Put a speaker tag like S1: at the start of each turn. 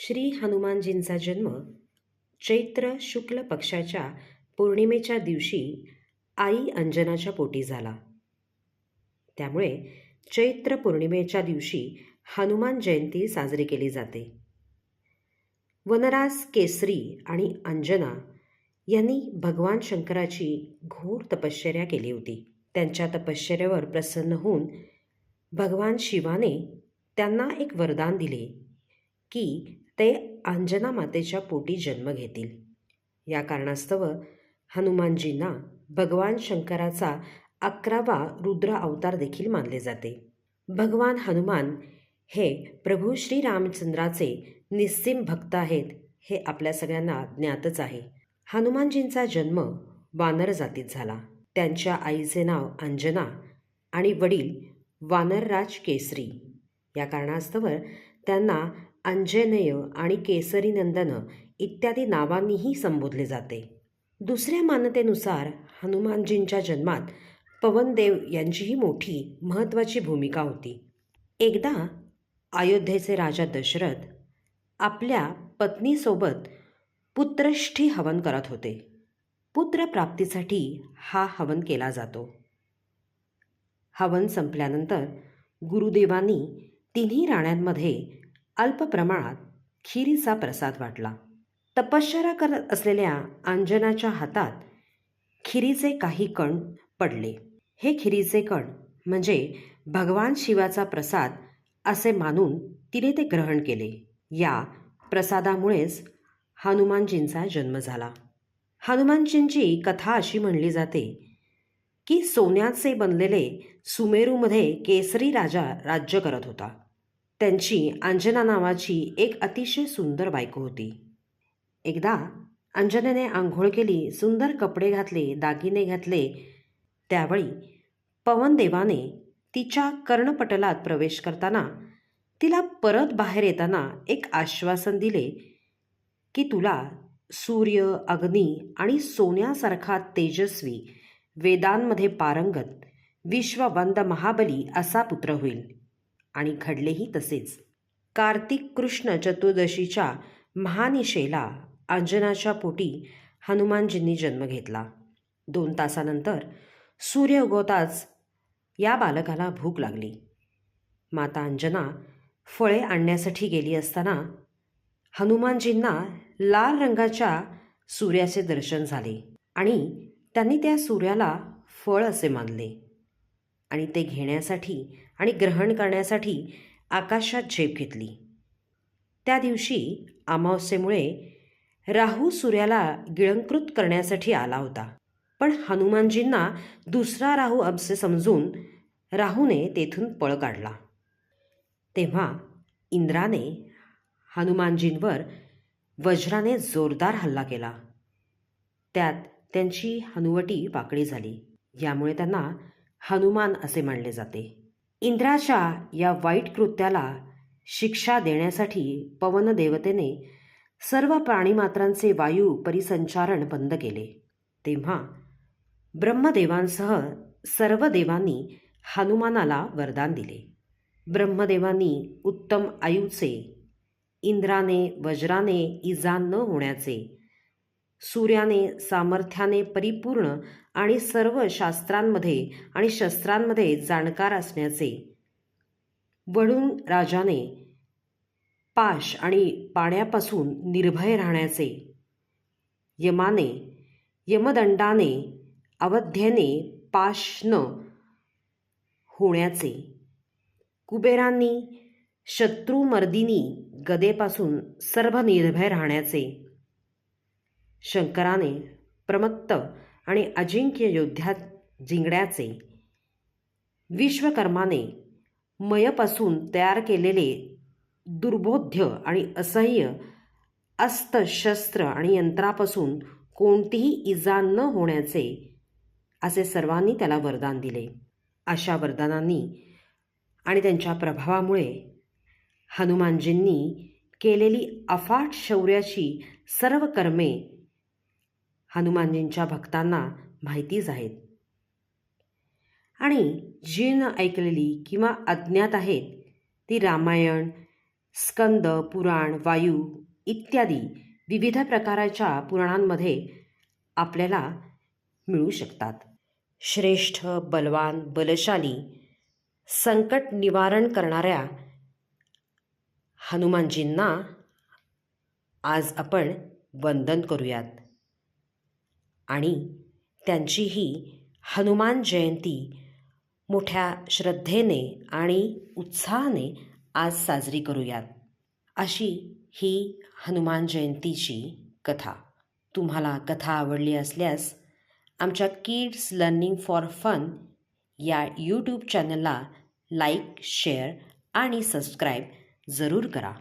S1: श्री हनुमानजींचा जन्म चैत्र शुक्ल पक्षाच्या पौर्णिमेच्या दिवशी आई अंजनाच्या पोटी झाला. त्यामुळे चैत्र पौर्णिमेच्या दिवशी हनुमान जयंती साजरी केली जाते. वनराज केसरी आणि अंजना यांनी भगवान शंकराची घोर तपश्चर्या केली होती. त्यांच्या तपश्चर्यावर प्रसन्न होऊन भगवान शिवाने त्यांना एक वरदान दिले की ते अंजना मातेच्या पोटी जन्म घेतील. या कारणास्तव हनुमानजींना भगवान शंकराचा अकरावा रुद्र अवतार देखील मानले जाते. भगवान हनुमान हे प्रभू श्रीरामचंद्राचे निस्सीम भक्त आहेत हे आपल्या सगळ्यांना ज्ञातच आहे. हनुमानजींचा जन्म वानर जातीत झाला. त्यांच्या आईचे नाव अंजना आणि वडील वानरराज केसरी. या कारणास्तव त्यांना अंजनेय आणि केसरी नंदन इत्यादी नावांनीही संबोधले जाते. दुसऱ्या मान्यतेनुसार हनुमानजींच्या जन्मात पवनदेव यांचीही मोठी महत्त्वाची भूमिका होती. एकदा अयोध्येचे राजा दशरथ आपल्या पत्नीसोबत पुत्रष्ठी हवन करत होते. पुत्रप्राप्तीसाठी हा हवन केला जातो. हवन संपल्यानंतर गुरुदेवांनी तिन्ही राण्यांमध्ये अल्प प्रमाणात खिरीचा प्रसाद वाटला. तपश्चर्या करत असलेल्या अंजनाच्या हातात खिरीचे काही कण पडले. हे खिरीचे कण म्हणजे भगवान शिवाचा प्रसाद असे मानून तिने ते ग्रहण केले. या प्रसादामुळेच हनुमानजींचा जन्म झाला. हनुमानजींची कथा अशी म्हणली जाते की सोन्याचे बनलेले सुमेरूमध्ये केसरी राजा राज्य करत होता. त्यांची अंजना नावाची एक अतिशय सुंदर बायको होती. एकदा अंजनेने आंघोळ केली सुंदर कपडे घातले दागिने घातले. त्यावेळी पवनदेवाने तिच्या कर्णपटलात प्रवेश करताना तिला परत बाहेर येताना एक आश्वासन दिले की तुला सूर्य अग्नी आणि सोन्यासारखा तेजस्वी वेदांमध्ये पारंगत विश्ववंद महाबली असा पुत्र होईल. आणि घडलेही तसेच. कार्तिक कृष्ण चतुर्दशीच्या महानिशेला अंजनाच्या पोटी हनुमानजींनी जन्म घेतला. दोन तासानंतर सूर्य उगवताच या बालकाला भूक लागली. माता अंजना फळे आणण्यासाठी गेली असताना हनुमानजींना लाल रंगाच्या सूर्याचे दर्शन झाले आणि त्यांनी त्या सूर्याला फळ असे मानले. आणि ते घेण्यासाठी आणि ग्रहण करण्यासाठी आकाशात झेप घेतली. त्या दिवशी अमावस्येमुळे राहू सूर्याला गिळंकृत करण्यासाठी आला होता. पण हनुमानजींना दुसरा राहू अबसे समजून राहूने तेथून पळ काढला. तेव्हा इंद्राने हनुमानजींवर वज्राने जोरदार हल्ला केला. त्यात त्यांची हनुवटी वाकडी झाली. यामुळे त्यांना हनुमान असे मानले जाते. इंद्राच्या या वाईट कृत्याला शिक्षा देण्यासाठी पवनदेवतेने सर्व प्राणीमात्रांचे वायू परिसंचारण बंद केले. तेव्हा ब्रह्मदेवांसह सर्व देवांनी हनुमानाला वरदान दिले. ब्रह्मदेवांनी उत्तम आयूचे इंद्राने वज्राने इजा न होण्याचे सूर्याने सामर्थ्याने परिपूर्ण आणि सर्व शास्त्रांमध्ये आणि शस्त्रांमध्ये जाणकार असण्याचे. वडून राजाने पाश आणि पाण्यापासून निर्भय राहण्याचे. यमाने यमदंडाने अवध्येने पाश न होण्याचे. कुबेरांनी शत्रुमर्दिनी गदेपासून सर्व निर्भय राहण्याचे. शंकराने प्रमत्त आणि अजिंक्य योद्ध्यात जिंकण्याचे विश्वकर्माने मयपासून तयार केलेले दुर्बोध्य आणि असह्य अस्त्रशस्त्र आणि यंत्रापासून कोणतीही इजा न होण्याचे असे सर्वांनी त्याला वरदान दिले. अशा वरदानांनी आणि त्यांच्या प्रभावामुळे हनुमानजींनी केलेली अफाट शौर्याची सर्व कर्मे हनुमानजींच्या भक्तांना माहितीच आहेत. आणि जी न ऐकलेली किंवा अज्ञात आहेत ती रामायण स्कंद पुराण वायू इत्यादी विविध प्रकाराच्या पुराणांमध्ये आपल्याला मिळू शकतात. श्रेष्ठ बलवान बलशाली संकट निवारण करणाऱ्या हनुमानजींना आज आपण वंदन करूयात. आणि त्यांची ही हनुमान जयंती मोठ्या श्रद्धेने आणि उत्साहाने आज साजरी करूयात. अशी ही हनुमान जयंतीची कथा. तुम्हाला कथा आवडली असल्यास आमच्या किड्स लर्निंग फॉर फन या यूट्यूब चॅनलला लाईक शेअर आणि सबस्क्राईब जरूर करा.